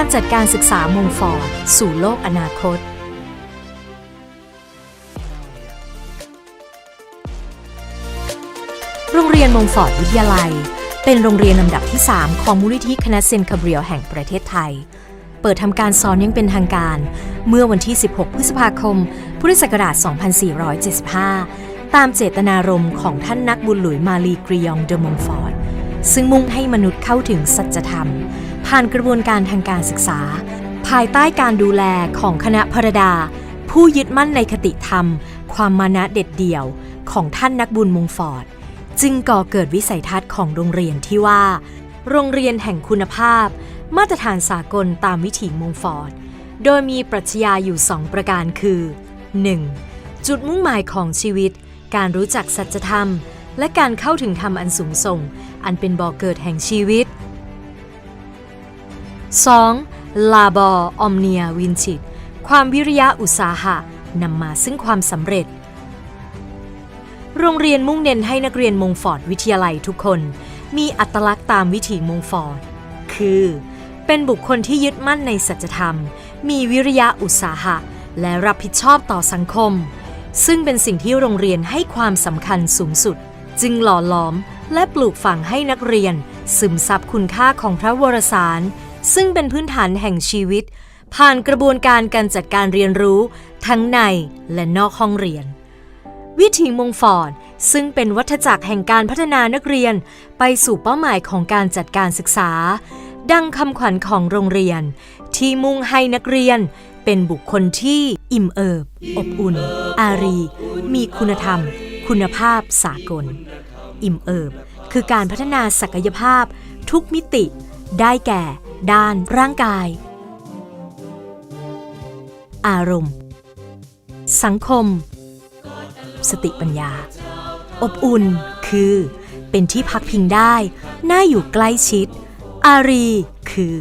การจัดการศึกษามงฟอร์ดสู่โลกอนาคต โรงเรียนมงฟอร์ดวิทยาลัย เป็นโรงเรียนลำดับที่ 3 ของมูลนิธิคณะเซนคาเบรียลแห่งประเทศไทย เปิดทำการสอนยังเป็นทางการ เมื่อวันที่ 16 พฤษภาคม พุทธศักราช 2475 ตามเจตนารมณ์ของท่านนักบุญหลุยมาลีกรียองเดอมงฟอร์ดซึ่งมุ่งให้มนุษย์เข้าถึงสัจธรรม ผ่านกระบวนการทางการศึกษา ภายใต้การดูแลของคณะพระดา ผู้ยึดมั่นในคติธรรม ความมานะเด็ดเดี่ยวของท่านนักบุญมงฟอร์ด จึงก่อเกิดวิสัยทัศน์ของโรงเรียนที่ว่า โรงเรียนแห่งคุณภาพ มาตรฐานสากลตามวิถีมงฟอร์ด โดยมีปรัชญาอยู่ 2 ประการคือ 1. จุดมุ่งหมายของชีวิต การรู้จักสัจธรรม และการเข้าถึงธรรมอันสูงส่ง อันเป็นบ่อกเกิดแห่งชีวิต 2. ลาบออมเนียวินชิต ความวิริยะอุตสาหะนำมาซึ่งความสำเร็จ โรงเรียนมุ่งเน้นให้นักเรียนมงฟอร์ดวิทยาลัยทุกคน มีอัตลักษณ์ตามวิถีมงฟอร์ด คือ เป็นบุคคลที่ยึดมั่นในสัจธรรม มีวิริยะอุตสาหะ และรับผิดชอบต่อสังคม ซึ่งเป็นสิ่งที่โรงเรียนให้ความสำคัญสูงสุด จึงหล่อหลอมและปลูกฝังให้นักเรียน ซึมซับคุณค่าของพระวรสาร ซึ่งเป็นพื้นฐานแห่งชีวิต ผ่านกระบวนการการจัดการเรียนรู้ทั้งในและนอกห้องเรียน วิถีมงฟอร์ดซึ่งเป็นวัฏจักรแห่งการพัฒนานักเรียนไปสู่เป้าหมายของการจัดการศึกษา ดังคำขวัญของโรงเรียน ที่มุ่งให้นักเรียนเป็นบุคคลที่อิ่มเอิบ อบอุ่น อารี มีคุณธรรม คุณภาพสากล อิ่มเอิบ คือการพัฒนาศักยภาพทุกมิติ ได้แก่ ด้านร่างกาย อารมณ์ สังคม สติปัญญา อบอุ่นคือเป็นที่พักพิงได้ น่าอยู่ใกล้ชิด อารี คือ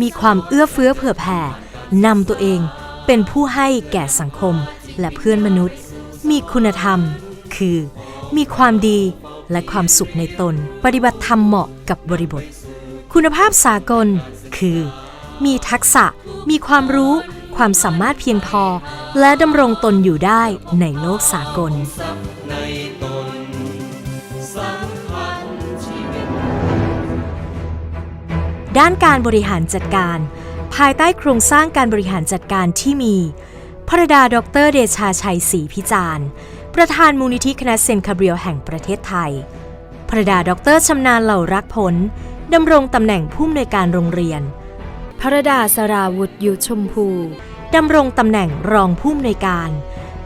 มีความเอื้อเฟื้อเผื่อแผ่นำตัวเองเป็นผู้ให้แก่สังคมและเพื่อนมนุษย์ มีคุณธรรม คือ มีความดีและความสุขในตน ปฏิบัติธรรมเหมาะกับบริบท คุณภาพสากล คือ มีทักษะ มีความรู้ ความสามารถเพียงพอ และดำรงตนอยู่ได้ในโลกสากล ด้านการบริหารจัดการ ภายใต้โครงสร้างการบริหารจัดการที่มีพระดาดรเดชาชัยศรีพิจารณ์ ประธานมูลนิธิคณะเซนคาเบียลแห่งประเทศไทยพระดาดรชำนาญเหล่ารักผล ดำรงตำแหน่งผู้อำนวยการโรงเรียน พระดาสราวุธยุชมพูดำรงตำแหน่งรองผู้อำนวยการ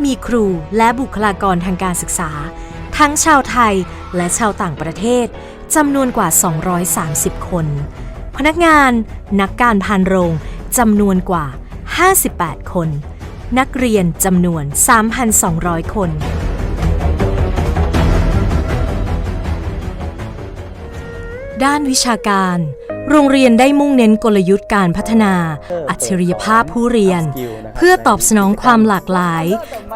มีครูและบุคลากรทางการศึกษา ทั้งชาวไทยและชาวต่างประเทศจำนวนกว่า 230 คน พนักงานนักการพานโรงจำนวนกว่า 58 คน นักเรียนจำนวน 3,200 คน ด้านวิชาการ โรงเรียนได้มุ่งเน้นกลยุทธ์การพัฒนา อัจฉริยภาพผู้เรียน เพื่อตอบสนองความหลากหลาย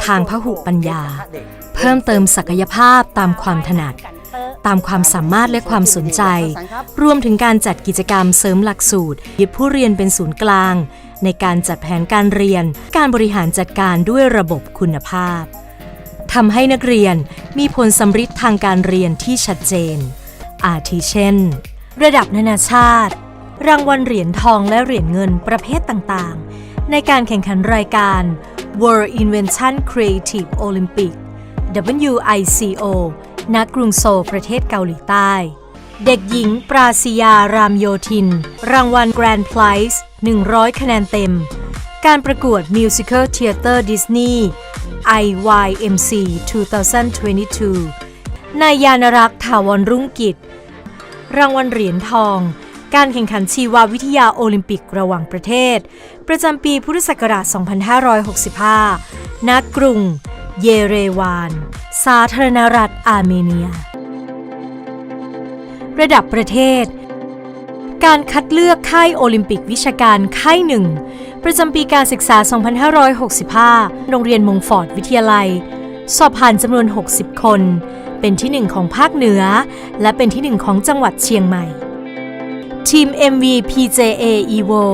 ทางพหุปัญญา เพิ่มเติมศักยภาพตามความถนัด ตามความสามารถและความสนใจ รวมถึงการจัดกิจกรรมเสริมหลักสูตรยึดผู้เรียนเป็นศูนย์กลาง ในการจัดแผนการเรียน การบริหารจัดการด้วยระบบคุณภาพทำให้นักเรียนมีผลสำฤทธิ์ทางการเรียนที่ชัดเจน อาทิเช่น ระดับนานาชาติ รางวัลเหรียญทองและเหรียญเงินประเภทต่างๆ ในการแข่งขันรายการ World Invention Creative Olympic WICO ณ กรุงโซลประเทศเกาหลีใต้ เด็กหญิงปราศยารามโยธิน รางวัล Grand Prize 100 คะแนนเต็ม การประกวด Musical Theater Disney IYMC 2022 นายยานรักษ์ถาวรรุ่งกิจ รางวัลเหรียญทอง การแข่งขันชีววิทยาโอลิมปิกระหว่างประเทศ ประจำปีพุทธศักราช 2565 ณ กรุง เยเรวาน สาธารณรัฐอาร์เมเนีย ระดับประเทศ การคัดเลือกค่ายโอลิมปิกวิชาการค่ายหนึ่ง ประจำปีการศึกษา 2565 โรงเรียนมงฟอร์ดวิทยาลัย สอบผ่านจำนวน 60 คน เป็นที่หนึ่งของภาคเหนือ และเป็นที่หนึ่งของจังหวัดเชียงใหม่ทีทีม MV PJA EVO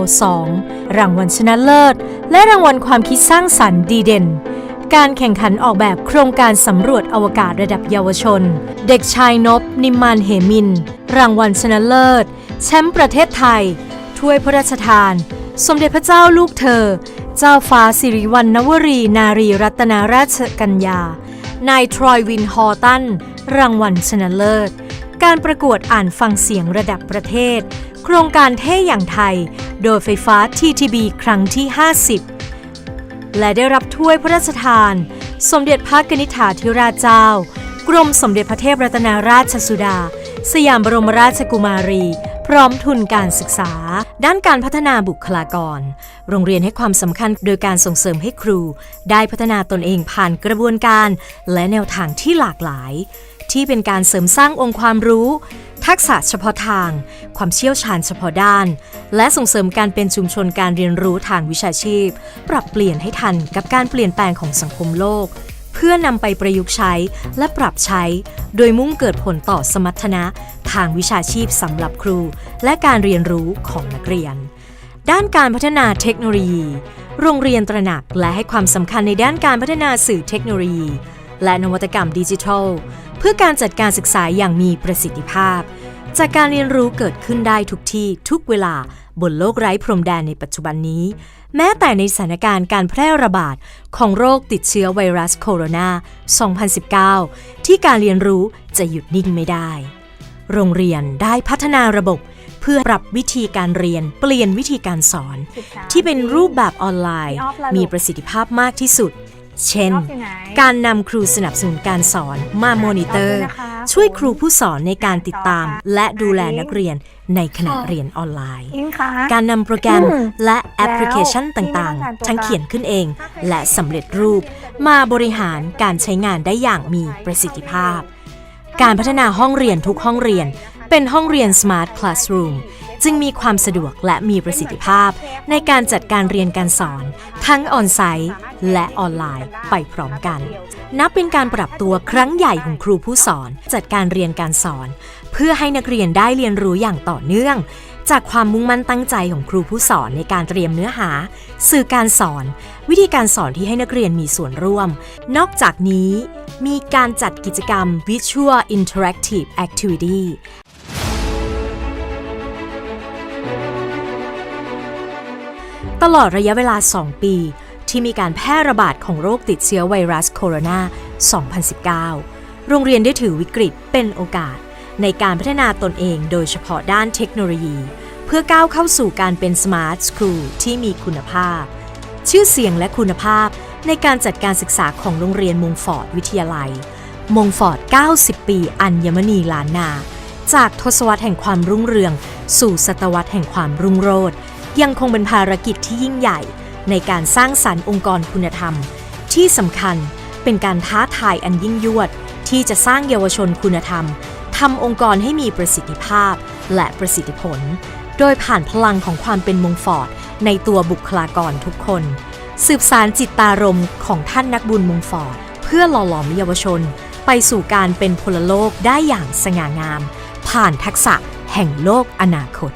2 รางวัลชนะเลิศ และรางวัลความคิดสร้างสรรค์ดีเด่น การแข่งขันออกแบบโครงการสำรวจอวกาศระดับเยาวชน เด็กชายนบ นิมมานเหมิน รางวัลชนะเลิศ แชมป์ประเทศไทย ถ้วยพระราชทาน สมเด็จพระเจ้าลูกเธอ เจ้าฟ้าสิริวัณณวรี นารีรัตนาราชกัญญา นายทรอยวินฮอตัน รางวัลชนะเลิศ การประกวดอ่านฟังเสียงระดับประเทศ โครงการเท่อย่างไทย โดยไฟฟ้า TTB ครั้งที่ 50 และได้รับถ้วยพระราชทาน สมเด็จพระกนิษฐาธิราชเจ้า กรมสมเด็จพระเทพรัตนราชสุดา สยามบรมราชกุมารี ร้อมทุนการศึกษา ด้านการพัฒนาบุคลากร โรงเรียนให้ความสำคัญโดยการส่งเสริมให้ครู ได้พัฒนาตนเองผ่านกระบวนการ และแนวทางที่หลากหลาย ที่เป็นการเสริมสร้างองค์ความรู้ ทักษะเฉพาะทาง ความเชี่ยวชาญเฉพาะด้าน และส่งเสริมการเป็นชุมชนการเรียนรู้ทางวิชาชีพ ปรับเปลี่ยนให้ทันกับการเปลี่ยนแปลงของสังคมโลก เพื่อนำไปประยุกต์ใช้และปรับใช้ โดยมุ่งเกิดผลต่อสมรรถนะ ทางวิชาชีพสำหรับครู และการเรียนรู้ของนักเรียน ด้านการพัฒนาเทคโนโลยี โรงเรียนตระหนักและให้ความสำคัญในด้านการพัฒนาสื่อเทคโนโลยี และนวัตกรรมดิจิทัล พื่อการจัดการศึกษาอย่างมีประสิทธิภาพ จากการเรียนรู้เกิดขึ้นได้ทุกที่ทุกเวลาบนโลกไร้พรมแดนในปัจจุบันนี้ แม้แต่ในสถานการณ์การแพร่ระบาดของโรคติดเชื้อไวรัสโคโรนา 2019 ที่การเรียนรู้จะหยุดนิ่งไม่ได้ โรงเรียนได้พัฒนาระบบเพื่อปรับวิธีการเรียนเปลี่ยนวิธีการสอน ที่เป็นรูปแบบออนไลน์พี่ออฟล่ะลูกมีประสิทธิภาพมากที่สุด เช่นพี่ออฟอยู่ไหนการนำครูสนับสนุนการสอนมาโมนิเตอร์ขอบคุณนะคะช่วยครูผู้สอนในการติดตามต่อค่ะและดูแลนักเรียนในขณะเรียนออนไลน์อิงคะการนำโปรแกรมอืมและแอปพลิเคชันแล้วต่างที่ไม่ต้องการตัวๆทั้งเขียนขึ้นเอง และสำเร็จรูป มาบริหารการใช้งานได้อย่างมีประสิทธิภาพ การพัฒนาห้องเรียนทุกห้องเรียน เป็นห้องเรียน Smart Classroom จึงมีความสะดวกและมีประสิทธิภาพ ในการจัดการเรียนการสอน ทั้งออนไซต์และออนไลน์ไปพร้อมกัน นับเป็นการปรับตัวครั้งใหญ่ของครูผู้สอน จัดการเรียนการสอน เพื่อให้นักเรียนได้เรียนรู้อย่างต่อเนื่อง จากความมุ่งมั่นตั้งใจของครูผู้สอนในการเตรียมเนื้อหา สื่อการสอน วิธีการสอนที่ให้นักเรียนมีส่วนร่วม นอกจากนี้มีการจัดกิจกรรม Visual Interactive Activity ตลอดระยะเวลา 2 ปี ที่มีการแพร่ระบาดของโรคติดเชื้อไวรัสโคโรนา 2019 โรงเรียนได้ถือวิกฤตเป็นโอกาส ในการพัฒนาตนเองโดยเฉพาะด้านเทคโนโลยี เพื่อก้าวเข้าสู่การเป็น Smart School ที่มีคุณภาพ ชื่อเสียงและคุณภาพในการจัดการศึกษาของโรงเรียนมงฟอร์ดวิทยาลัย มงฟอร์ด 90 ปีอัญมณีล้านนา จากทศวรรษแห่งความรุ่งเรือง สู่ศตวรรษแห่งความรุ่งโรจน์ ยังคงเป็นภารกิจที่ยิ่งใหญ่ ในการสร้างสรรค์องค์กรคุณธรรม ที่สำคัญเป็นการท้าทายอันยิ่งยวด ที่จะสร้างเยาวชนคุณธรรมทำองค์กรให้มีประสิทธิภาพและประสิทธิผล โดยผ่านพลังของความเป็นมงฟอร์ดในตัวบุคลากรทุกคน สืบสารจิตตารมของท่านนักบุญมงฟอร์ดเพื่อหล่อหลอมเยาวชน ไปสู่การเป็นพลโลกได้อย่างสง่างาม ผ่านทักษะแห่งโลกอนาคต